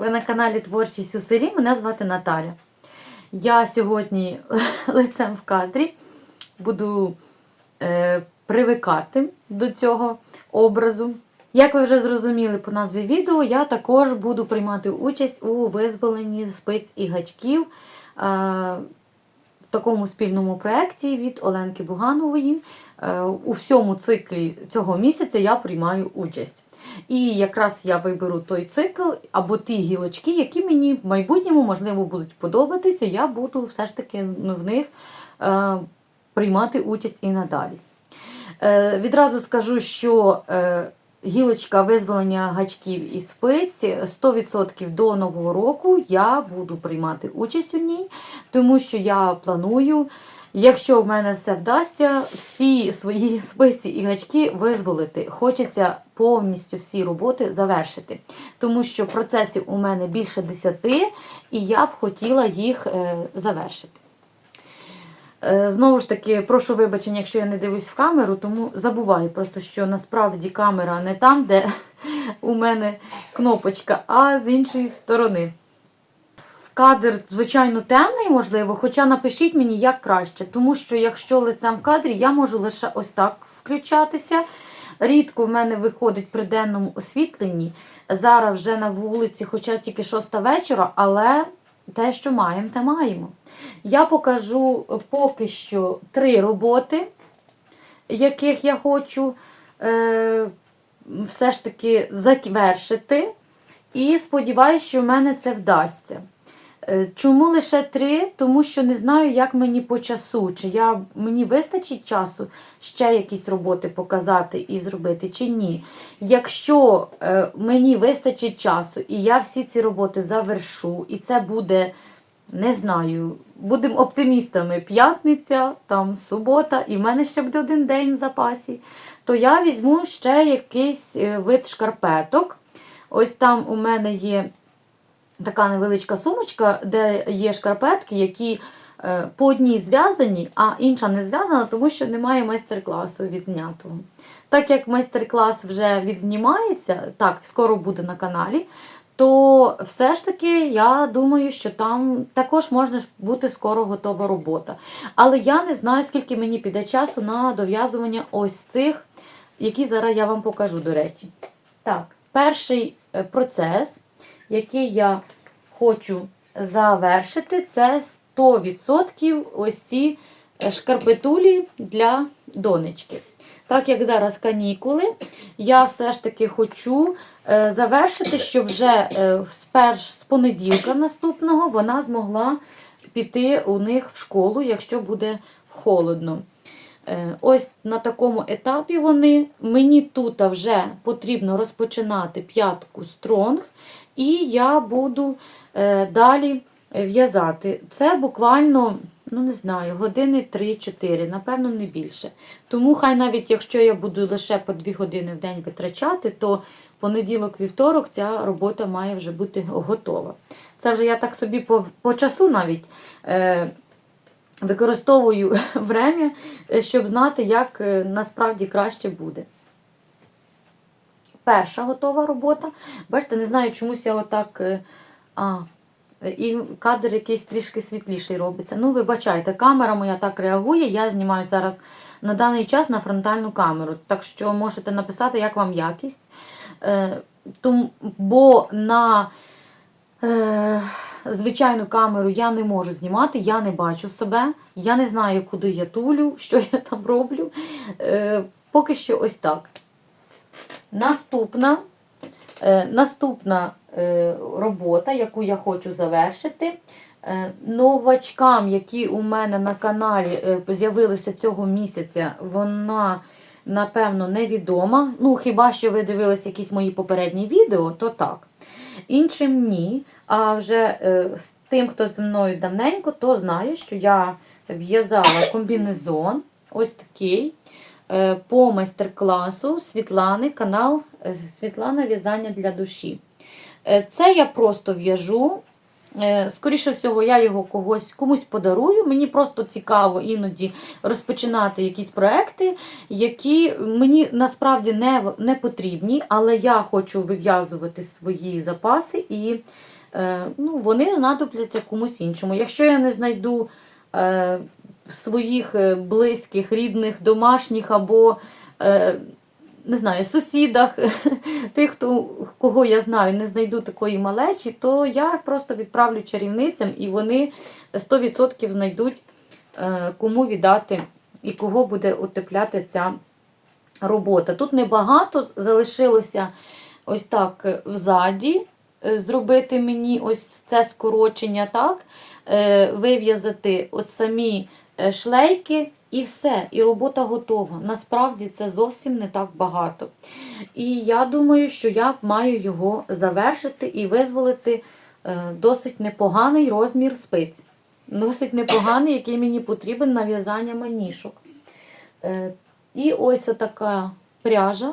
Ви на каналі Творчість у селі. Мене звати Наталя. Я сьогодні лицем в кадрі буду е, привикати до цього образу. Як ви вже зрозуміли по назві відео, я також буду приймати участь у визволенні спиць і гачків. Е, такому спільному проєкті від Оленки Буганової. Е, У всьому циклі цього місяця я приймаю участь. І якраз я виберу той цикл або ті гілочки, які мені в майбутньому, можливо, будуть подобатися. Я буду все ж таки в них е, приймати участь і надалі. Е, відразу скажу, що гілочка визволення гачків і спиць 100% до нового року я буду приймати участь у ній, тому що я планую, якщо в мене все вдасться, всі свої спиці і гачки визволити. Хочеться повністю всі роботи завершити, тому що процесів у мене більше 10, і я б хотіла їх е, завершити. Е, Знову ж таки, прошу вибачення, якщо я не дивлюсь в камеру, тому забуваю просто, що насправді камера не там, де у мене кнопочка, а з іншої сторони. Кадр, звичайно, темний, можливо, хоча напишіть мені, як краще. Тому що якщо лицем в кадрі, я можу лише ось так включатися. Рідко в мене виходить при денному освітленні. Зараз вже на вулиці, хоча тільки шоста вечора, але те, що маємо, те маємо. Я покажу поки що три роботи, яких я хочу е, все ж таки завершити. І сподіваюся, що в мене це вдасться. Е, Чому лише три? Тому що не знаю, як мені по часу. Чи я, мені вистачить часу ще якісь роботи показати і зробити, чи ні. Якщо е, мені вистачить часу, і я всі ці роботи завершу, і це буде, не знаю, будемо оптимістами, п'ятниця, там субота, і в мене ще буде один день в запасі, то я візьму ще якийсь е, вид шкарпеток. Ось там у мене є така невеличка сумочка, де є шкарпетки, які е, по одній зв'язані, а інша не зв'язана, тому що немає майстер-класу відзнятого. Так як майстер-клас вже відзнімається, так, скоро буде на каналі, то все ж таки я думаю, що там також можна бути скоро готова робота. Але я не знаю, скільки мені піде часу на дов'язування ось цих, які зараз я вам покажу, до речі. Так, перший е, процес який я хочу завершити, це 100% ось ці е, шкарпетулі для донечки. Так як зараз канікули, я все ж таки хочу е, завершити, щоб вже е, з, понеділка наступного вона змогла піти у них в школу, якщо буде холодно. Ось на такому етапі вони. Мені тут вже потрібно розпочинати п'ятку стронг, і я буду е, далі в'язати. Це буквально, ну не знаю, години 3-4, напевно, не більше. Тому хай навіть якщо я буду лише по 2 години в день витрачати, то понеділок-вівторок ця робота має вже бути готова. Це вже я так собі по, по часу навіть. Е, Використовую время, щоб знати, як е, насправді краще буде. Перша готова робота. Бачите, не знаю, чомусь я отак. е, А, і кадр якийсь трішки світліший робиться. Ну, вибачайте, камера моя так реагує. Я знімаю зараз на даний час на фронтальну камеру. Так що можете написати, як вам якість. Е, тому, бо на е, звичайну камеру я не можу знімати, я не бачу себе, я не знаю, куди я тулю, що я там роблю. Е, поки що ось так. Наступна, е, наступна е, робота, яку я хочу завершити. Е, новачкам, які у мене на каналі е, з'явилися цього місяця, вона, напевно, невідома. Ну, хіба що ви дивилися якісь мої попередні відео, то так. Іншим ні. А вже е, з тим, хто зі мною давненько, то знає, що я в'язала комбінезон ось такий по майстер-класу Світлани, канал е, Світлана В'язання для душі. Е, Це я просто в'яжу Е, Скоріше всього, я його когось комусь подарую. Мені просто цікаво іноді розпочинати якісь проекти, які мені насправді не, не потрібні, але я хочу вив'язувати свої запаси і е, ну, вони знадобляться комусь іншому. Якщо я не знайду е, своїх е, близьких, рідних, домашніх або е, не знаю, сусідах, тих, хто, кого я знаю, не знайду такої малечі, то я просто відправлю чарівницям і вони 100% знайдуть, е, кому віддати і кого буде утепляти ця робота. Тут небагато залишилося ось так взаді зробити мені ось це скорочення, так? Вив'язати от самі шлейки і все. І робота готова. Насправді це зовсім не так багато. І я думаю, що я маю його завершити і визволити е, досить непоганий розмір спиць. Досить непоганий, який мені потрібен на в'язання манішок. Е, І ось отака пряжа.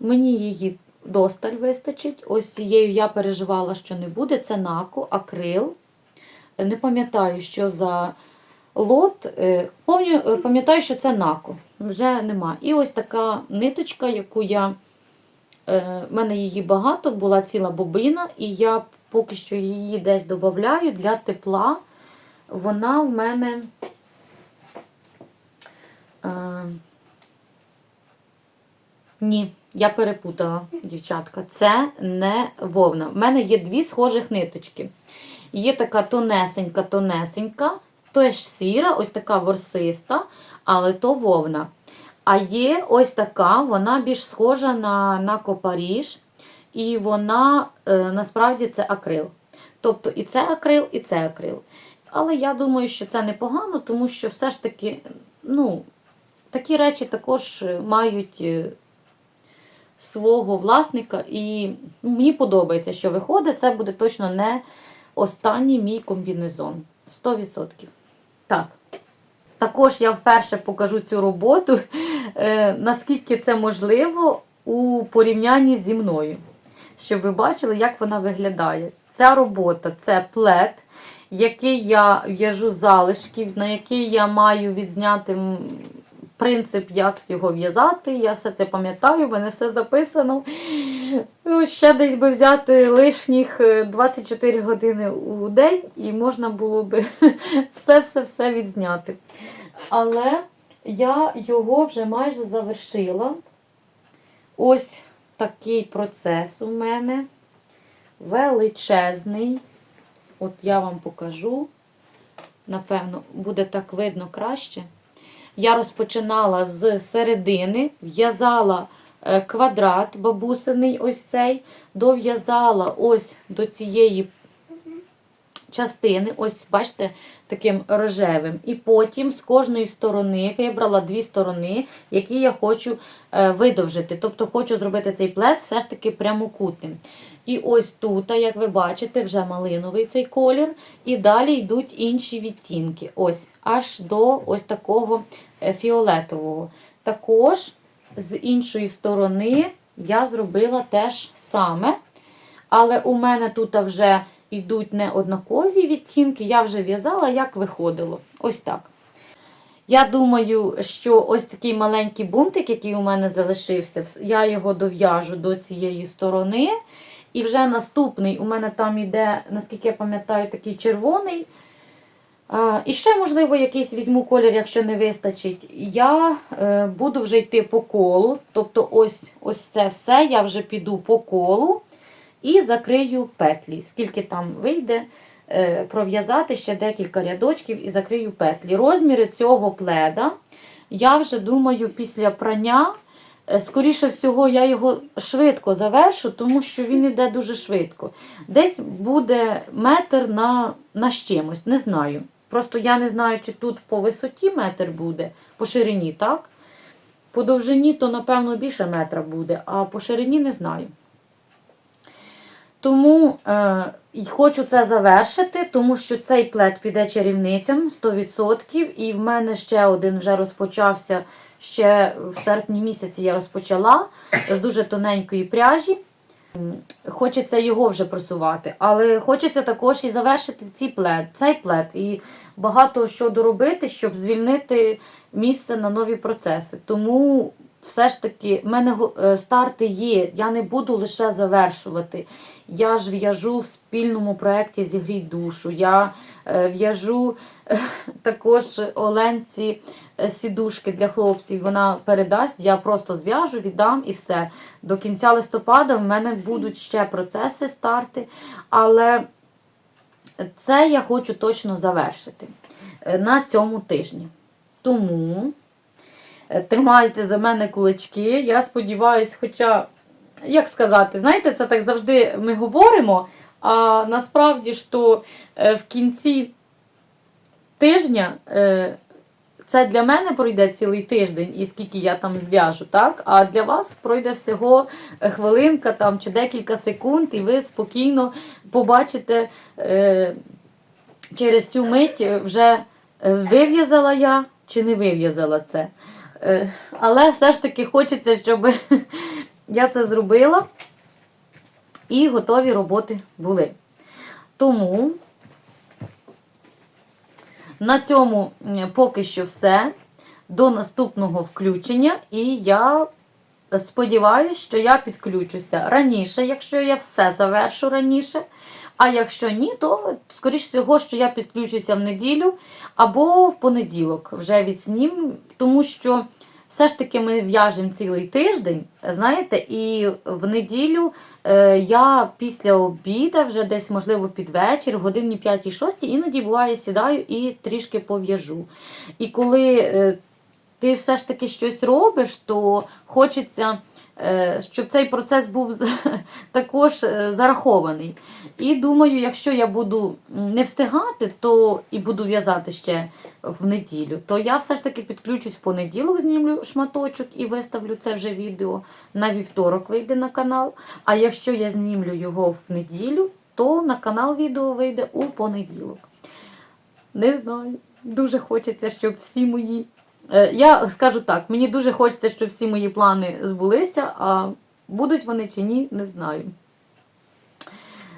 Мені її досталь вистачить. Ось цією я переживала, що не буде. Це нако, акрил. Е, Не пам'ятаю, що за лот. Е, е, Пам'ятаю, що це нако. Вже нема. І ось така ниточка, яку я. е, В мене її багато, була ціла бобина, і я поки що її десь додаю для тепла. Вона в мене. Ні, я перепутала, дівчатка. Це не вовна. В мене є дві схожих ниточки. Є така тонесенька, тонесенька, теж сіра, ось така ворсиста, але то вовна. А є ось така, вона більш схожа на, на копаріж, і вона е, насправді це акрил. Тобто і це акрил, і це акрил. Але я думаю, що це непогано, тому що все ж таки, ну, такі речі також мають е, свого власника, і мені подобається, що виходить. Це буде точно не останній мій комбінезон. 100%. Так. Також я вперше покажу цю роботу, е, наскільки це можливо у порівнянні зі мною. Щоб ви бачили, як вона виглядає. Ця робота це плед, який я в'яжу залишків, на який я маю відзняти принцип, як його в'язати. Я все це пам'ятаю, в мене все записано. Ну, Ще десь би взяти лишніх е, 24 години у день, і можна було би все-все-все відзняти. Але я його вже майже завершила. Ось такий процес у мене величезний. От я вам покажу. Напевно, буде так видно краще. Я розпочинала з середини, в'язала е, квадрат бабусиний ось цей, дов'язала ось до цієї частини, ось, бачите, таким рожевим. І потім з кожної сторони вибрала дві сторони, які я хочу е, видовжити. Тобто хочу зробити цей плед все ж таки прямокутним. І ось тут, як ви бачите, вже малиновий цей колір. І далі йдуть інші відтінки. Ось, аж до ось такого е, фіолетового. Також з іншої сторони я зробила теж саме. Але у мене тут вже йдуть не однакові відтінки, я вже в'язала, як виходило. Ось так. Я думаю, що ось такий маленький бунтик, який у мене залишився, я його дов'яжу до цієї сторони. І вже наступний у мене там йде, наскільки я пам'ятаю, такий червоний. І ще, можливо, якийсь візьму колір, якщо не вистачить. Я е, буду вже йти по колу. Тобто, ось, ось це все, я вже піду по колу і закрию петлі. Скільки там вийде, е, пров'язати ще декілька рядочків і закрию петлі. Розміри цього пледа, я вже думаю, після прання. Е, Скоріше всього, я його швидко завершу, тому що він йде дуже швидко. Десь буде метр на, на чимось, не знаю. Просто я не знаю, чи тут по висоті метр буде, по ширині, так? По довжині, то, напевно, більше метра буде, а по ширині не знаю. Тому е, і хочу це завершити, тому що цей плед піде чарівницям 100%. І в мене ще один вже розпочався. Ще в серпні місяці я розпочала з дуже тоненької пряжі. Хочеться його вже просувати, але хочеться також і завершити ці плед, цей плед і багато що доробити, щоб звільнити місце на нові процеси. Тому все ж таки в мене е, старти є. Я не буду лише завершувати. Я ж в'яжу в спільному проєкті Зігрій душу. Я е, в'яжу е, також Оленці сідушки для хлопців. Вона передасть, я просто зв'яжу, віддам і все. До кінця листопада в мене будуть ще процеси, старти, але це я хочу точно завершити на цьому тижні. Тому тримайте за мене кулачки. Я сподіваюся, хоча, як сказати, знаєте, це так завжди ми говоримо, а насправді ж то е, в кінці тижня. е, Це для мене пройде цілий тиждень, і скільки я там зв'яжу, так? А для вас пройде всього е, хвилинка там, чи декілька секунд, і ви спокійно побачите е, через цю мить е, вже е, вив'язала я чи не вив'язала це. Е, але все ж таки хочеться, щоб я це зробила і готові роботи були. Тому на цьому поки що все. До наступного включення, і я сподіваюся, що я підключуся раніше, якщо я все завершу раніше. А якщо ні, то скоріш всього, що я підключуся в неділю або в понеділок вже відснім, тому що все ж таки ми в'яжемо цілий тиждень, знаєте, і в неділю е, я після обіда, вже десь, можливо, під вечір, годині 5-6, іноді буває, сідаю і трішки пов'яжу. І коли е, ти все ж таки щось робиш, то хочеться, щоб цей процес був також е, зарахований. І думаю, якщо я буду не встигати, то і буду в'язати ще в неділю, то я все ж таки підключусь в понеділок, знімлю шматочок і виставлю це вже відео. На вівторок вийде на канал. А якщо я знімлю його в неділю, то на канал відео вийде у понеділок. Не знаю. Дуже хочеться, щоб всі мої. Е, Я скажу так, мені дуже хочеться, щоб всі мої плани збулися, а будуть вони чи ні, не знаю.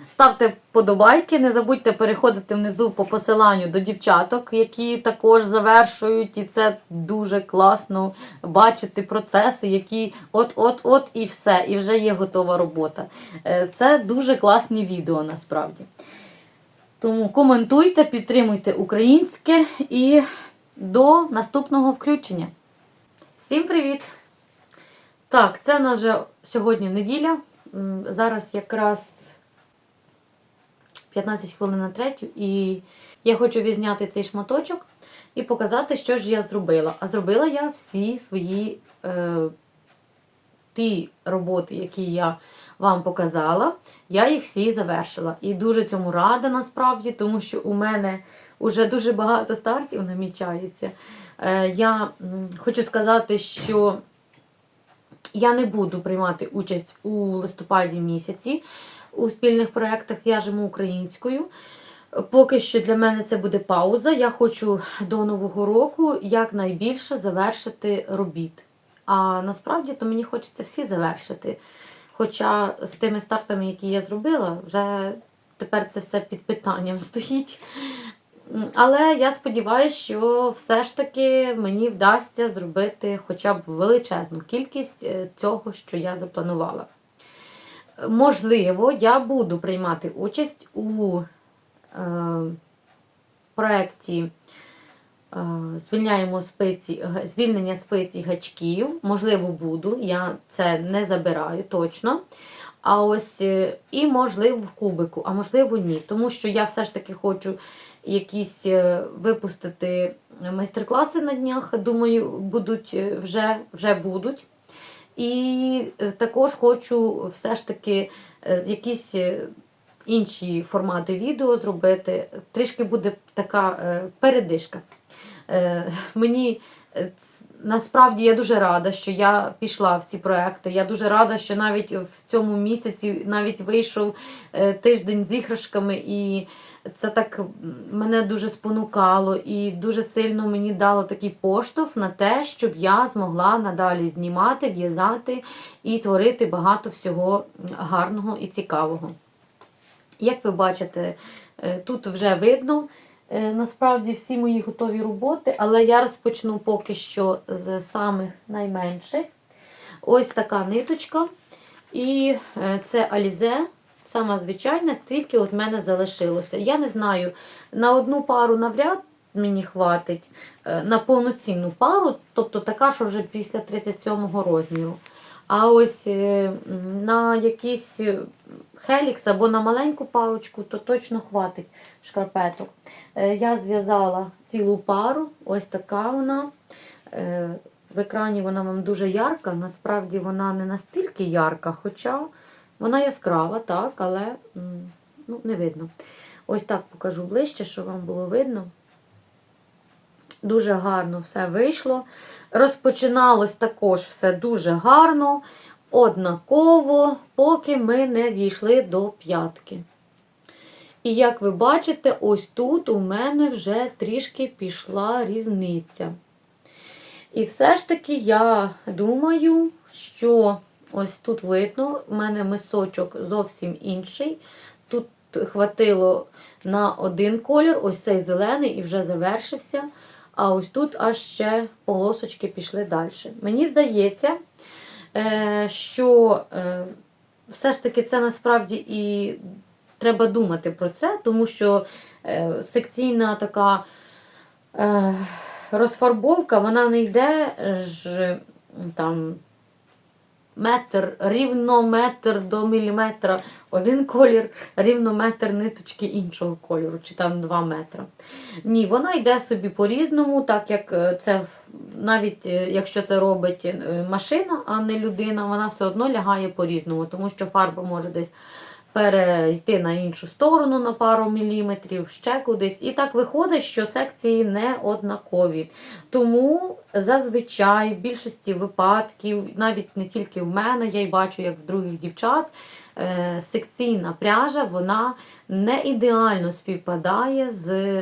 Ставте подобайки, не забудьте переходити внизу по посиланню до дівчаток, які також завершують, і це дуже класно бачити процеси, які от-от-от і все, і вже є готова робота. Е, Це дуже класні відео насправді. Тому коментуйте, підтримуйте українське і до наступного включення. Всім привіт! Так, це в нас вже сьогодні неділя. Зараз якраз 15 хвилин на третю, і я хочу відзняти цей шматочок і показати, що ж я зробила. А зробила я всі свої е, ті роботи, які я вам показала, я їх всі завершила. І дуже цьому рада насправді, тому що у мене вже дуже багато стартів намічається. Е, я хочу сказати, що я не буду приймати участь у листопаді місяці у спільних проєктах «В'яжемо українською. Поки що для мене це буде пауза. Я хочу до Нового року якнайбільше завершити робіт. А насправді то мені хочеться всі завершити. Хоча з тими стартами, які я зробила, вже тепер це все під питанням стоїть. Але я сподіваюся, що все ж таки мені вдасться зробити хоча б величезну кількість е, цього, що я запланувала. Можливо, я буду приймати участь у е, проєкті е, Звільняємо спиці, звільнення спиць гачків. Можливо, буду, я це не забираю точно. А ось е, і можливо в кубику, а можливо, ні. Тому що я все ж таки хочу якісь е, випустити майстер-класи на днях. Думаю, будуть е, вже, вже будуть. І е, також хочу все ж таки якісь інші формати відео зробити. Трішки буде така передишка. Мені насправді я дуже рада, що я пішла в ці проекти. Я дуже рада, що навіть в цьому місяці навіть вийшов тиждень з іграшками, і це так мене дуже спонукало і дуже сильно мені дало такий поштовх на те, щоб я змогла надалі знімати, в'язати і творити багато всього гарного і цікавого. Як ви бачите, е, тут вже видно е, насправді всі мої готові роботи, але я розпочну поки що з самих найменших. Ось така ниточка. І е, це Alize, сама звичайна, стільки от мене залишилося. Я не знаю, на одну пару навряд мені хватить, е, на повноцінну пару, тобто така, що вже після 37 розміру. А ось е, на якийсь хелікс або на маленьку парочку, то точно хватить шкарпеток. Е, Я зв'язала цілу пару, ось така вона. В екрані вона вам дуже ярка, насправді вона не настільки ярка, хоча вона яскрава, так, але ну, не видно. Ось так покажу ближче, щоб вам було видно. Дуже гарно все вийшло. Розпочиналось також все дуже гарно, однаково, поки ми не дійшли до п'ятки. І як ви бачите, ось тут у мене вже трішки пішла різниця. І все ж таки я думаю, що ось тут видно, у мене мисочок зовсім інший. Тут хватило на один колір, ось цей зелений і вже завершився. А ось тут аж ще полосочки пішли далі. Мені здається, е, що е, все ж таки це насправді і треба думати про це, тому що е, секційна така розфарбовка, вона не йде ж там метр, рівно метр до міліметра один колір, рівно метр ниточки іншого кольору, чи там 2 метри. Ні, вона йде собі по-різному, так як е, це навіть е, якщо це робить е, машина, а не людина, вона все одно лягає по-різному, тому що фарба може десь перейти на іншу сторону на пару міліметрів, ще кудись. І так виходить, що секції не однакові. Тому зазвичай в більшості випадків, навіть не тільки в мене, я й бачу, як в других дівчат, е, секційна пряжа вона не ідеально співпадає з,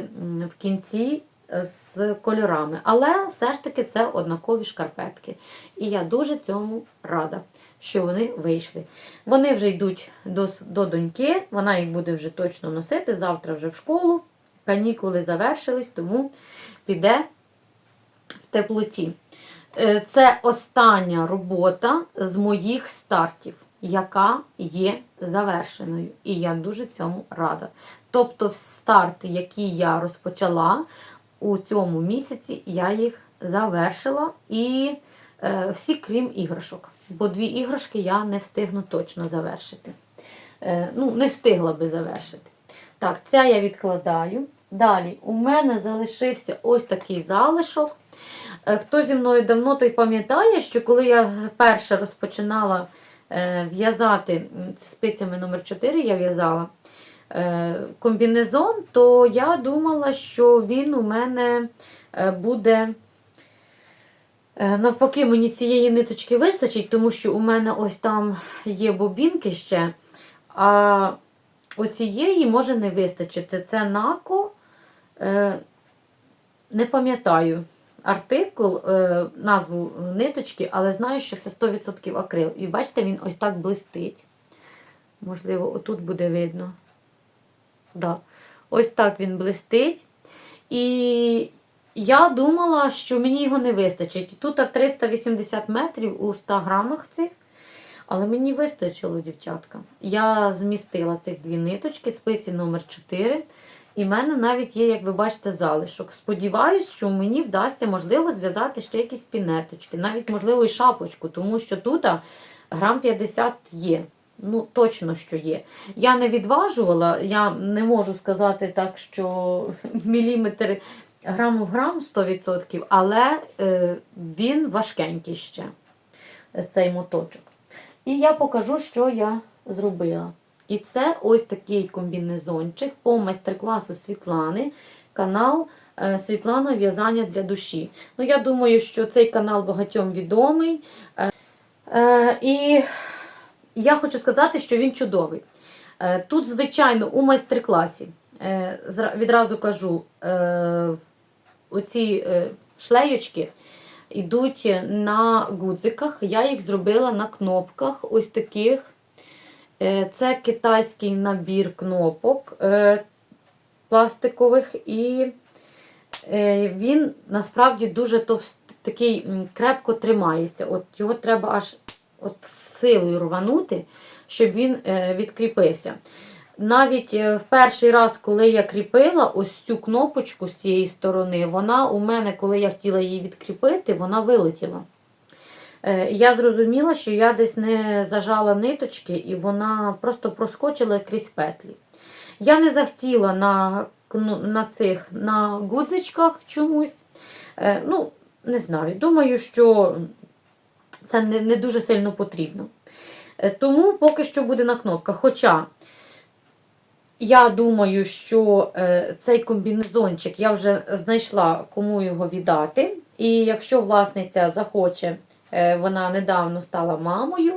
в кінці е, з кольорами. Але все ж таки це однакові шкарпетки. І я дуже цьому рада, що вони вийшли. Вони вже йдуть до, до доньки, вона їх буде вже точно носити, завтра вже в школу. Канікули завершились, тому піде в теплоті. Е, Це остання робота з моїх стартів, яка є завершеною. І я дуже цьому рада. Тобто, старти, які я розпочала у цьому місяці, я їх завершила. І е, всі, крім іграшок. Бо дві іграшки я не встигну точно завершити. Е, ну, не встигла би завершити. Так, це я відкладаю. Далі, у мене залишився ось такий залишок. Е, Хто зі мною давно, той пам'ятає, що коли я перше розпочинала е, в'язати спицями номер 4 я в'язала комбінезон, то я думала, що він у мене буде. Е, Навпаки, мені цієї ниточки вистачить, тому що у мене ось там є бобінки ще. А оцієї може не вистачити. Це нако. Е, не пам'ятаю артикул, е, назву ниточки, але знаю, що це 100% акрил. І бачите, він ось так блистить. Можливо, отут буде видно. Да. Ось так він блистить. І я думала, що мені його не вистачить. Тут 380 метрів у 100 грамах цих. Але мені вистачило, дівчатка. Я змістила цих дві ниточки, спиці номер 4 І в мене навіть є, як ви бачите, залишок. Сподіваюсь, що мені вдасться, можливо, зв'язати ще якісь пінеточки, навіть, можливо, і шапочку, тому що тут грам 50 є. Ну, точно, що є. Я не відважувала, я не можу сказати так, що міліметр грам в грам 100%, але е, він важкенький ще, цей моточок. І я покажу, що я зробила. І це ось такий комбінезончик по майстер-класу Світлани, канал е, Світлана В'язання для душі. Ну, я думаю, що цей канал багатьом відомий. Е, і я хочу сказати, що він чудовий. Тут, звичайно, у майстер-класі відразу кажу, оці е, шлеєчки йдуть на гудзиках. Я їх зробила на кнопках ось таких. Е, Це китайський набір кнопок е, пластикових, і він насправді дуже такий крепко тримається. От Його треба аж от силою рванути, щоб він відкріпився. Навіть е, в перший раз, коли я кріпила ось цю кнопочку з цієї сторони, вона у мене, коли я хотіла її відкріпити, вона вилетіла. Е, Я зрозуміла, що я десь не зажала ниточки, і вона просто проскочила крізь петлі. Я не захотіла на, на цих на гудзичках чомусь. Е, Ну, не знаю. Думаю, що це не, не дуже сильно потрібно. Тому поки що буде на кнопках. Хоча я думаю, що е, цей комбінезончик я вже знайшла, кому його віддати. І якщо власниця захоче, е, вона недавно стала мамою.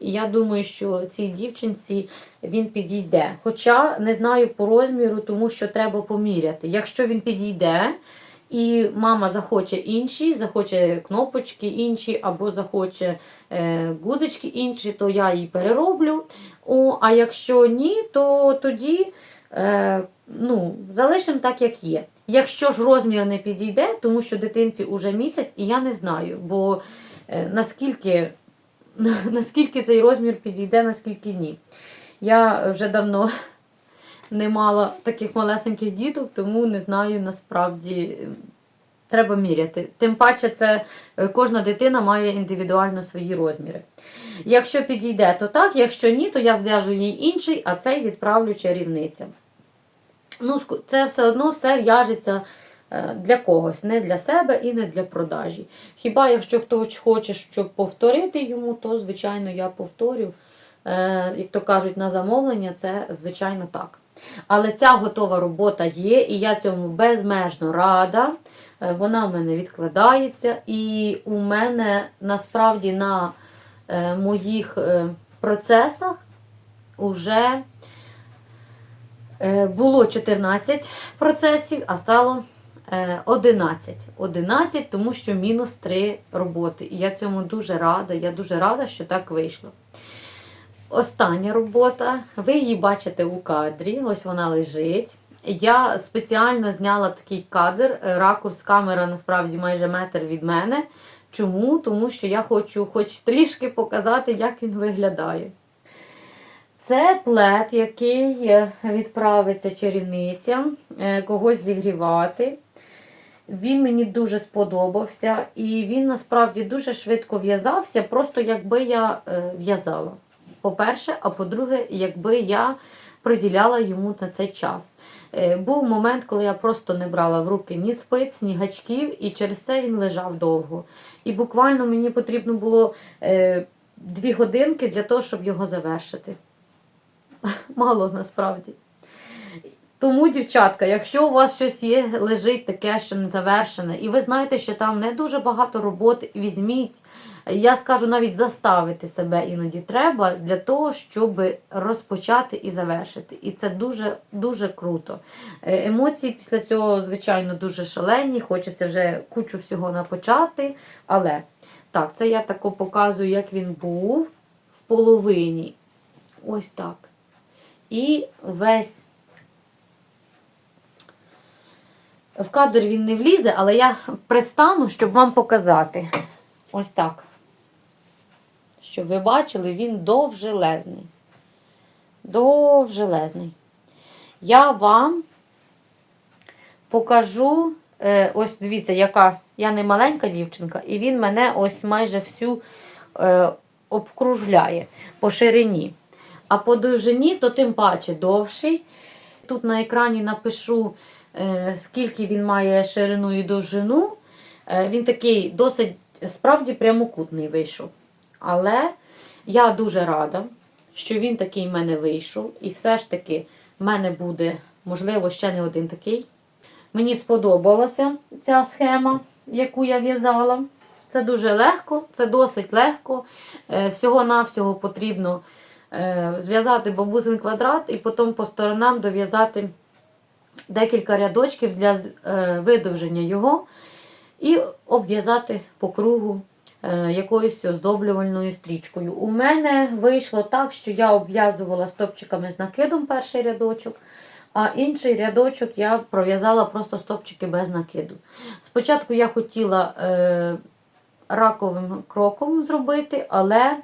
І я думаю, що цій дівчинці він підійде. Хоча не знаю по розміру, тому що треба поміряти. Якщо він підійде, і мама захоче інші, захоче кнопочки інші, або захоче е, гудзички інші, то я її перероблю. О, а якщо ні, то тоді е, ну, залишимо так, як є. Якщо ж розмір не підійде, тому що дитинці уже місяць, і я не знаю, бо е, наскільки, наскільки цей розмір підійде, наскільки ні. Я вже давно не мала таких малесеньких діток, тому не знаю насправді. Треба міряти. Тим паче, це е, кожна дитина має індивідуально свої розміри. Якщо підійде, то так, якщо ні, то я зв'яжу їй інший, а цей відправлю чарівницям. Ну, це все одно все в'яжеться е, для когось, не для себе і не для продажі. Хіба якщо хтось хоче, щоб повторити йому, то, звичайно, я повторю. Е, Як то кажуть, на замовлення, це звичайно так. Але ця готова робота є, і я цьому безмежно рада. Е, Вона в мене відкладається, і у мене насправді на е, моїх е, процесах вже було 14 процесів, а стало е, 11. 11, тому що мінус 3 роботи. І я цьому дуже рада. Я дуже рада, що так вийшло. Остання робота. Ви її бачите у кадрі. Ось вона лежить. Я спеціально зняла такий кадр. е, Ракурс камера насправді майже метр від мене. Чому? Тому що я хочу хоч трішки показати, як він виглядає. Це плед, який відправиться чарівницям, е, когось зігрівати. Він мені дуже сподобався, і він насправді дуже швидко в'язався, просто якби я е, в'язала. По-перше, а по-друге, якби я приділяла йому на цей час. Е, Був момент, коли я просто не брала в руки ні спиць, ні гачків, і через це він лежав довго. І буквально мені потрібно було е, дві годинки для того, щоб його завершити. Мало насправді. Тому, дівчатка, якщо у вас щось є, лежить таке, що не завершене, і ви знаєте, що там не дуже багато роботи, візьміть. Я скажу, навіть заставити себе іноді треба для того, щоб розпочати і завершити. І це дуже дуже круто. Е, Емоції після цього, звичайно, дуже шалені. Хочеться вже кучу всього напочати. Але так, це я тако показую, як він був в половині. Ось так. І весь. В кадр він не влізе, але я пристану, щоб вам показати. Ось так. Щоб ви бачили, він довжелезний. Довжелезний. Я вам покажу, е, ось дивіться, яка я не маленька дівчинка, і він мене ось майже всю е, обкружляє по ширині. А по довжині, то тим паче довший. Тут на екрані напишу, скільки він має ширину і довжину. Е, Він такий досить справді прямокутний вийшов. Але я дуже рада, що він такий в мене вийшов. І все ж таки в мене буде, можливо, ще не один такий. Мені сподобалася ця схема, яку я в'язала. Це дуже легко, це досить легко. Е, Всього-навсього потрібно е, зв'язати бабусин квадрат і потім по сторонам дов'язати декілька рядочків для е, видовження його і обв'язати по кругу е, якоюсь оздоблювальною стрічкою. У мене вийшло так, що я обв'язувала стопчиками з накидом перший рядочок, а інший рядочок я пров'язала просто стопчики без накиду. Спочатку я хотіла е, раковим кроком зробити, але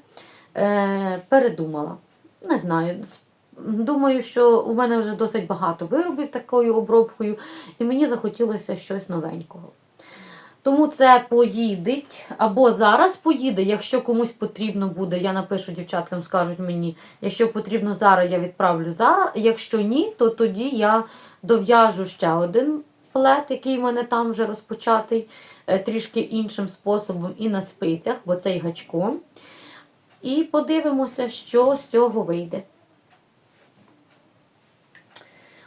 е, передумала. Не знаю. Думаю, що у мене вже досить багато виробів такою обробкою, і мені захотілося щось новенького. Тому це поїдеть або зараз поїде, якщо комусь потрібно буде, я напишу дівчаткам, скажуть мені, якщо потрібно зараз, я відправлю зараз. Якщо ні, то тоді я дов'яжу ще один плет, який в мене там вже розпочатий, е, трішки іншим способом і на спицях, бо цей гачком. І подивимося, що з цього вийде.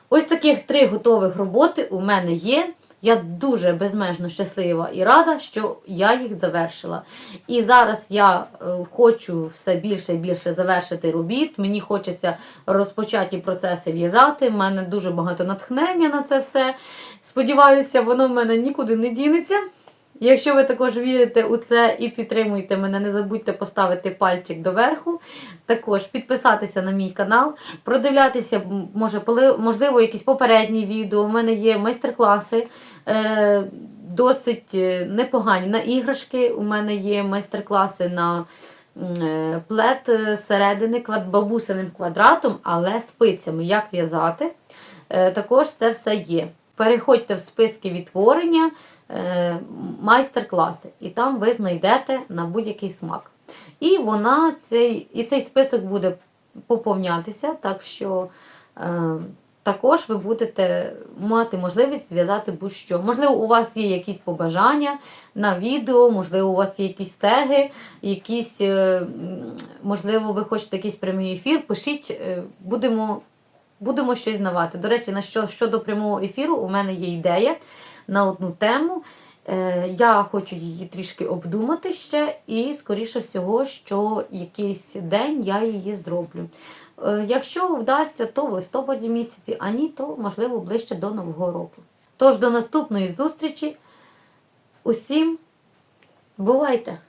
Ось таких три готових роботи у мене є. Я дуже безмежно щаслива і рада, що я їх завершила. І зараз я е, хочу все більше і більше завершити робіт. Мені хочеться розпочаті процеси в'язати. У мене дуже багато натхнення на це все. Сподіваюся, воно в мене нікуди не дінеться. Якщо ви також вірите у це і підтримуєте мене, не забудьте поставити пальчик доверху. Також підписатися на мій канал, продивлятися, може, можливо, якісь попередні відео. У мене є майстер-класи. Е, досить е, непогані на іграшки. У мене є майстер-класи на е, плет е, середини бабусиним квадратом, але спицями, як в'язати. Також це все є. Переходьте в списки відтворення, е, майстер-класи, і там ви знайдете на будь-який смак. І вона цей, і цей список буде поповнятися, так що е, також ви будете мати можливість зв'язати будь-що. Можливо, у вас є якісь побажання на відео, можливо, у вас є якісь теги, якісь, е, можливо, ви хочете якийсь прямий ефір. Пишіть, е, будемо, будемо щось знавати. До речі, на що, щодо прямого ефіру, у мене є ідея на одну тему. Е, Я хочу її трішки обдумати ще, і, скоріше всього, що якийсь день я її зроблю. Е, Якщо вдасться, то в листопаді місяці, а ні, то можливо ближче до Нового року. Тож до наступної зустрічі. Усім бувайте!